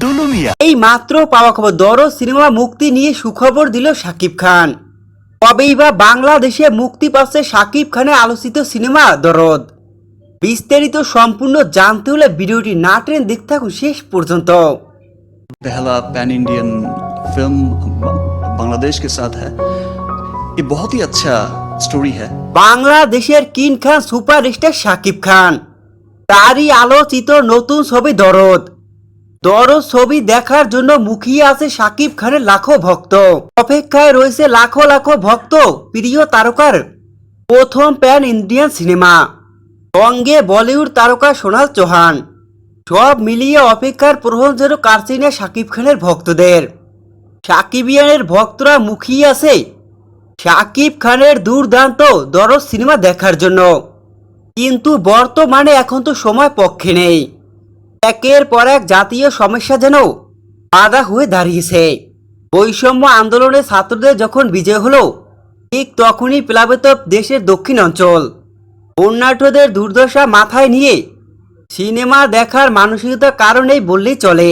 দুলুমিয়া এই মাত্র পাওয়া খবর দরজ সিনেমা মুক্তি নিয়ে সুখবর দিল শাকিব খান কবেই বা বাংলাদেশে মুক্তি পাচ্ছে শাকিব খানের আলোচিত সিনেমা দরদ বিস্তারিত সম্পূর্ণ জানতে হলে ভিডিওটি না ট্রেন দেখতে থাকুন শেষ পর্যন্ত पहला पैन इंडियन फिल्म ब- बांग्लादेश के साथ है ये बहुत ही अच्छा स्टोरी है বাংলাদেশের কিং খান সুপারস্টার শাকিব খান তারই আলোচিত নতুন ছবি দরদ দরদ ছবি দেখার জন্য মুখিয়ে আছে শাকিব খানের লাখো ভক্ত। অপেক্ষায় রয়েছে লাখো লাখো ভক্ত, প্রিয় তারকার প্রথম প্যান ইন্ডিয়ান সিনেমা। সঙ্গে বলিউড তারকা সোনাল চৌহান। সব মিলিয়ে অপেক্ষার প্রহর যেন কাটছে না শাকিব খানের ভক্তদের। সাকিবিয়ানের ভক্তরা মুখিয়ে আছে শাকিব খানের দুর্দান্ত দরজ সিনেমা দেখার জন্য। কিন্তু বর্তমানে এখন তো সময় পক্ষে নেই। একের পর এক জাতীয় সমস্যা যেন বাধা হয়ে দাঁড়িয়েছে। বৈষম্য আন্দোলনে ছাত্রদের যখন বিজয় হলো, ঠিক তখনই প্লাবিত দেশের দক্ষিণ অঞ্চল বন্যাঢ্যদের দুর্দশা মাথায় নিয়ে সিনেমা দেখার মানসিকতার কারণেই বললেই চলে।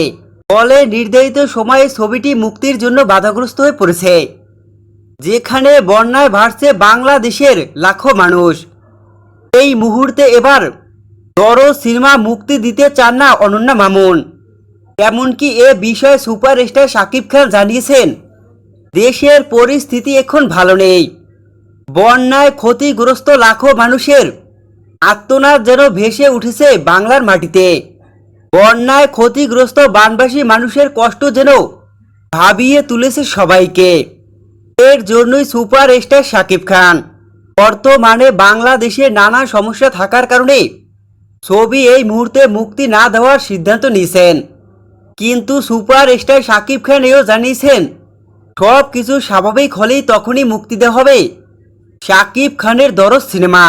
ফলে নির্ধারিত সময়ে ছবিটি মুক্তির জন্য বাধাগ্রস্ত হয়ে পড়েছে। যেখানে বন্যায় ভাসছে বাংলাদেশের লাখো মানুষ। এই মুহূর্তে এবার বড় সিনেমা মুক্তি দিতে চান না অনন্যা মামুন। এমনকি এ বিষয়ে সুপারস্টার শাকিব খান জানিয়েছেন, দেশের পরিস্থিতি এখন ভালো নেই। বন্যায় ক্ষতিগ্রস্ত লাখো মানুষের আত্মনাদ যেন ভেসে উঠেছে বাংলার মাটিতে। বন্যায় ক্ষতিগ্রস্ত বানবাসী মানুষের কষ্ট যেন ভাবিয়ে তুলেছে সবাইকে। এর জন্যই সুপার স্টার শাকিব খান। বর্তমানে বাংলাদেশে নানা সমস্যা থাকার কারণে ছবি এই মুহূর্তে মুক্তি না দেওয়ার সিদ্ধান্ত নিয়েছেন কিন্তু সুপার স্টার শাকিব খান এও জানিয়েছেন, সব কিছু স্বাভাবিক হলেই তখনই মুক্তি দেওয়া হবে। সাকিব খানের দরজ সিনেমা।